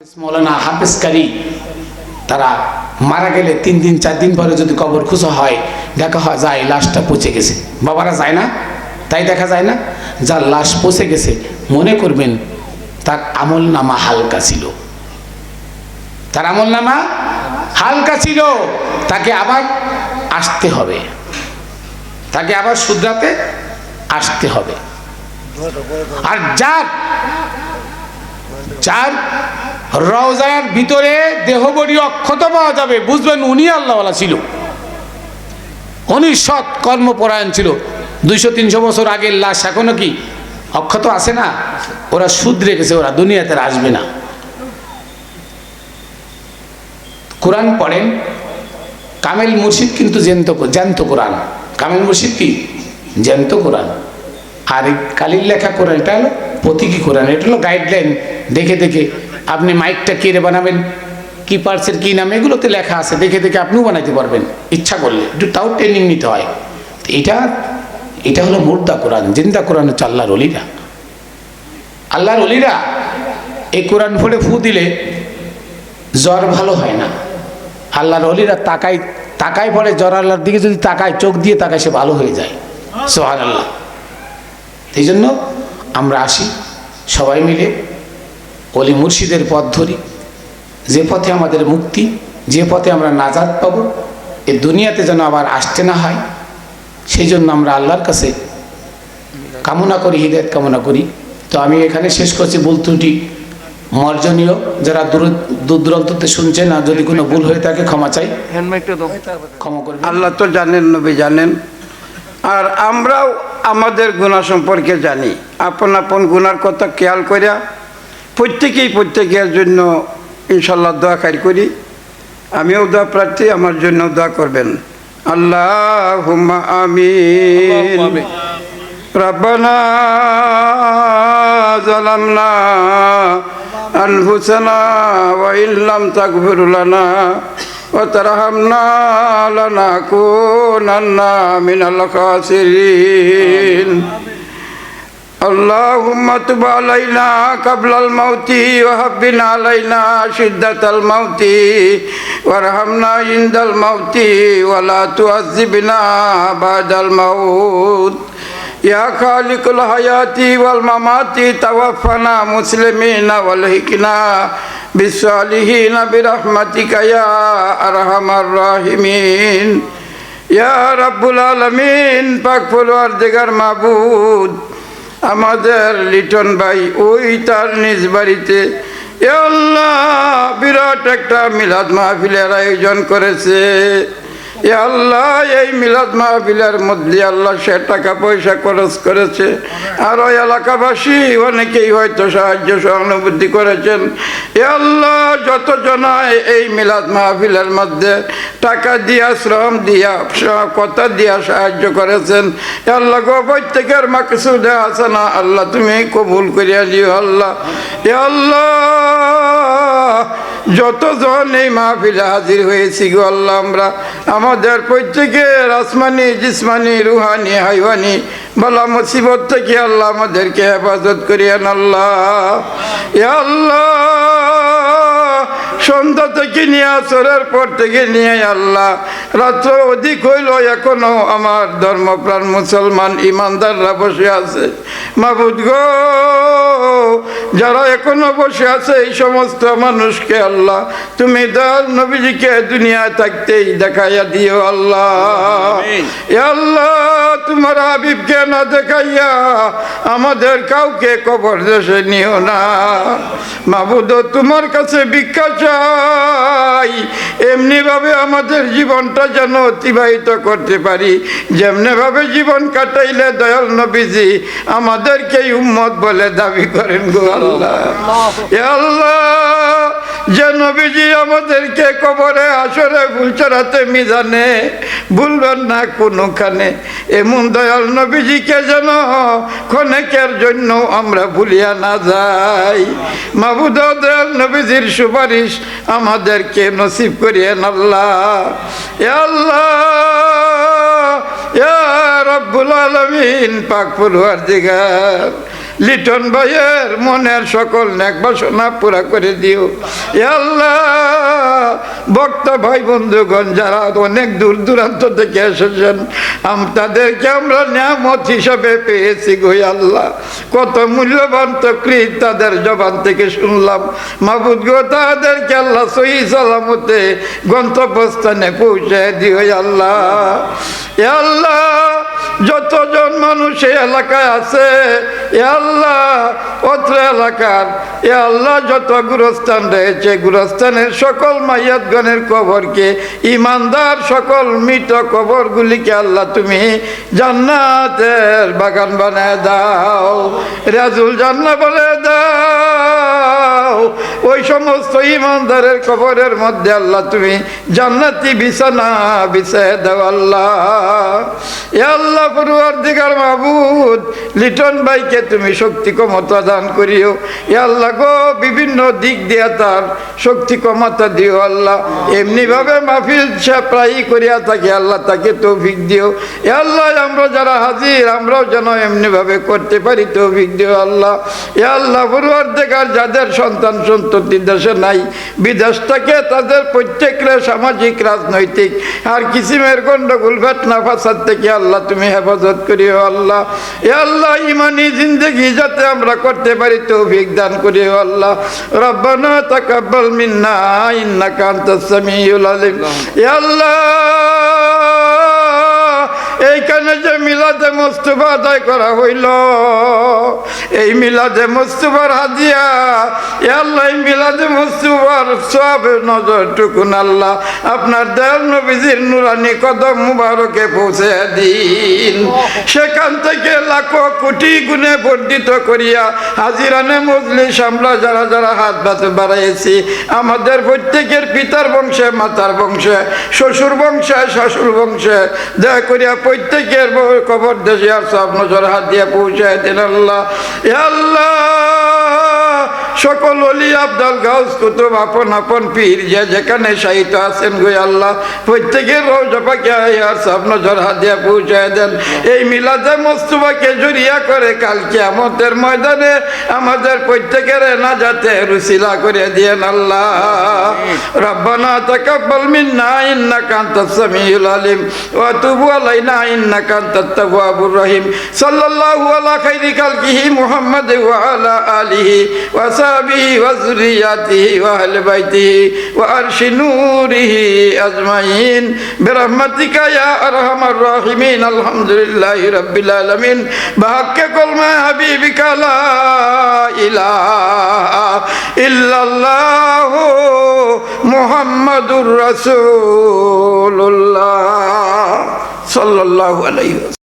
মৌলানা হাফেজ কারি, তারা মারা গেলে তিন দিন, চার দিন পরে যদি কবর খুঁজো হয়, দেখা হয় যায় লাশটা পচে গেছে। বাবারা যায় না? তাই দেখা যায় না? যার লাশ পচে গেছে, মনে করবেন তার আমল নামা হালকা ছিল। তার আমল নামা হালকা ছিল। তাকে আবার আসতে হবে। তাকে আবার শুধরাতে আসতে হবে। আর যার যার রওজার ভিতরে দেহবড়ি অক্ষত পাওয়া যাবে, বুঝবেন উনি আল্লাহওয়ালা ছিল। উনি সৎ কর্মপরায়ণ ছিল। দুইশো, তিনশো বছর আগের লাশ এখনও কি? অক্ষত আছে না? ওরা শুধরে রেখেছে, ওরা দুনিয়াতে আসবে না। কোরআন পড়েন, কামেল মুর্শিদ কিন্তু জ্যান্ত জ্যান্ত কোরআন। কামেল মুর্শিদ কি? জ্যান্ত কোরআন। আর কালির লেখা কোরআন, এটা হলো প্রতীকী কোরআন, এটা হলো গাইডলাইন দেখে দেখে আপনি মাইকটা কেড়ে বানাবেন? কি পার্সের কী নাম? এগুলোতে লেখা আছে। দেখে দেখে আপনিও বানাইতে পারবেন। ইচ্ছা করলে। একটু তাও ট্রেনিং নিতে হয়। এটা এটা হলো মুর্দা কোরআন, জিন্দা কোরআন হচ্ছে আল্লাহর অলিরা আল্লাহর অলিরা এই কোরআন পড়ে ফু দিলে জ্বর ভালো হয় না। আল্লাহর অলিরা তাকায় তাকায় পড়ে, জ্বর আল্লাহর দিকে যদি তাকায়, চোখ দিয়ে তাকায়, সে ভালো হয়ে যায়। সোহান আল্লাহ এই জন্য আমরা আসি সবাই মিলে অলি মুর্শিদের পথ ধরি। যে পথে আমাদের মুক্তি যে পথে আমরা নাজাদ পাব এ দুনিয়াতে যেন আবার আসতে না হয়। সেই জন্য আমরা আল্লাহর কাছে কামনা করি হৃদয়ত কামনা করি। তো আমি এখানে শেষ করছি ভুল ত্রুটি। মর্জনীয় যারা দূর দূর দূরান্ততে শুনছেন আর যদি কোনো ভুল হয়ে থাকে ক্ষমা চাই। ক্ষমা করবেন। আল্লাহ তো জানেন নবী জানেন। আর আমরাও আমাদের গুণা সম্পর্কে জানি। আপন আপন গুনার কথা খেয়াল করিয়া প্রত্যেকেই প্রত্যেকের জন্য ইনশাল্লাহ দোয়া খাই করি আমিও দোয়া প্রার্থী আমার জন্য দোয়া করবেন আল্লাহ আমিন ربنا ظلمنا أنفسنا وإن لم تغفر لنا وترحمنا لنكونن من الخاسرين اللهم تب علينا قبل الموت وهبن علينا شدة الموت وارحمنا عند الموت ولا تعذبنا بعد الموت يا خالق الحياة والممات توفنا مسلمين والهكنا بالصالحين برحمتك يا أرحم الراحمين يا رب العالمين পাক পরওয়ারদিগার মাবুদ আমাদের লিটন ভাই ওই তার নিজ বাড়িতে। বিরাট একটা মিলাদ মাহফিলের আয়োজন করেছে। এ আল্লাহ, এই মিলাদ মাহফিলের মধ্যে আল্লাহ সে টাকা পয়সা খরচ করেছে। আর ওই এলাকাবাসী অনেকেই হয়তো সাহায্য সহানুভূতি করেছেন। এ আল্লাহ যত জনায় এই মিলাদ মাহফিলের মধ্যে টাকা দিয়া, শ্রম দিয়া কথা দিয়া সাহায্য করেছেন। এ আল্লাহ গো, প্রত্যেকের মাকসুদে আছে না আল্লাহ তুমি কবুল করিয়া দিও আল্লাহ। এ আল্লাহ যতজন এই মাহফিলে হাজির হয়েছি গো আল্লাহ, আমরা আমাদের প্রত্যেকের আসমানি, জিসমানি, রুহানি, হাইওয়ানি, বলা মুসিবত থেকে আল্লাহ আমাদেরকে হেফাজত করিয়ান আল্লাহ। আল্লাহ। সন্ধ্যা থেকে নিয়ে আসরের পর থেকে নিয়ে আল্লাহ। রাত্র অধিক হইল এখনও আমার ধর্মপ্রাণ মুসলমান ইমানদাররা বসে আছে। মাবুদ গো যারা এখনও বসে আছে এই সমস্ত মানুষকে আল্লাহ তুমি দয়াল নবীজিকে দুনিয়ায় থাকতেই দেখাইয়া দিও আল্লাহ। এ আল্লাহ তোমার হাবিবকে না দেখাইয়া আমাদের কাউকে কবর দেশে নিও না। মাবুদ তোমার কাছে ভিক্ষা চাই এমনি ভাবে আমাদের জীবনটা যেন অতিবাহিত করতে পারি। যেমনিভাবে জীবন কাটাইলে দয়াল নবীজি আমাদেরকে উম্মত বলে দাবি করেন গো আল্লাহ। আল্লাহ, যে নবীজি আমাদেরকে কবরে, আসরে ভুল চড়াতে মিজানে ভুলবেন না কোনোখানে। এমন দয়াল নবীজিকে যেন ক্ষণেকের জন্য আমরা ভুলিয়া না যাই। মাবুদ দয়াল নবীজির সুপারিশ আমাদেরকে নসিব করিয়েন আল্লাহ। আল্লাহ রব্বুল আলমিন পাক পড়ুয়ার দিগার লিটন ভাইয়ের মনের সকল বাসনা পুরা করে দিও। আল্লাহ, বক্তা ভাই বন্ধুগণ, যারা অনেক দূর দূরান্ত থেকে এসেছেন তাদেরকে আমরা নিয়ামত হিসাবে পেয়েছি গো আল্লাহ। কত মূল্যবান তকরির তাদের জবান থেকে শুনলাম। মাহবুদ গো, তাদেরকে আল্লাহ সহি সালামতে গন্তব্যস্থানে পৌঁছে দিও আল্লাহ। আল্লাহ, যতজন মানুষ এলাকায় আছে আল্লাহ, অত্র এলাকার, এ আল্লাহ যত গুরস্থান রয়েছে সকল ইমানদার সকল মৃত আল্লাহ তুমি জান্নাতের বাগান বানায় দাও। রাজুল জান্না বলে দাও, ওই সমস্ত ইমানদারের কবরের মধ্যে আল্লাহ তুমি জান্নাতি বিছানা বিছায় দাও আল্লাহ। এ আল্লাহ পড়ুয়ার দিগার মাহবুদ লিটন ভাইকে তুমি শক্তি ক্ষমতা দান করিও। আল্লাহ গো, বিভিন্ন দিক দিয়ে তার শক্তি ক্ষমতা দিও আল্লাহ। এমনিভাবে মাহফিল সে প্রায়ই করিয়া থাকি, আল্লাহ তাকে তৌফিক দিও। আল্লাহ, আমরা যারা হাজির, আমরাও যেন এমনিভাবে করতে পারি তৌফিক দিও আল্লাহ। এ আল্লাহ পড়ুয়ার দিগার যাদের সন্তান সন্ততি দেশে নাই, বিদেশ থেকে তাদের প্রত্যেকের সামাজিক, রাজনৈতিক আর কিসিমের গন্ডগোল ঘটনা ফাসাদ থেকে আল্লাহ তুমি হেফাজত করিও আল্লাহ। এ আল্লাহ, ইমানি জিন্দগি যাতে আমরা করতে পারি তৌফিক দান করি আল্লাহ। রব্বানা তাকাব্বাল মিন্না ইন্নাকা আনতাস সামিউল আলিম। ইয়া আল্লাহ এইখানে যে মিলাদে মোস্তফা আদায় করা হইল, এই মিলাদে মোস্তফার হাদিয়া, এ আল্লাহ মিলাদে মোস্তফার সব নজর টুকুন আল্লাহ, আপনার দয়াল নবীজির নুরানি কদম মুবারকে পৌঁছে দিন। সেখান থেকে লাখো কোটি গুণে বর্ধিত করিয়া হাজিরানে মজলিস আমরা যারা যারা হাত বাতে বাড়াইছি, আমাদের প্রত্যেকের পিতার বংশে, মাতার বংশে, শ্বশুর বংশে শাশুর বংশে, দয়া করিয়া প্রত্যেকের কবর দেশে আর সব নজর হাত দিয়ে পৌঁছায় দিন আল্লাহ। আল্লাহ! সকল অলি আব্দাল গাউস কুতুব আপন আপন পীর যে যেখানে সাহিত্য আছেন গো আল্লাহ প্রত্যেকের রোজপাকে আর সব নজর পৌঁছায় দেন। এই মিলাদে মোস্তফাকে জড়িয়া করে কালকে আমাদের ময়দানে আমাদের প্রত্যেকের না যাতে রুসিলা করে দিয়েন আল্লাহ। খালকিহি মুহাম্মাদ ওয়া আলা আলিহি মুহাম্মাদুর রাসূলুল্লাহ সাল্লাল্লাহু আলাইহি ওয়াসাল্লাম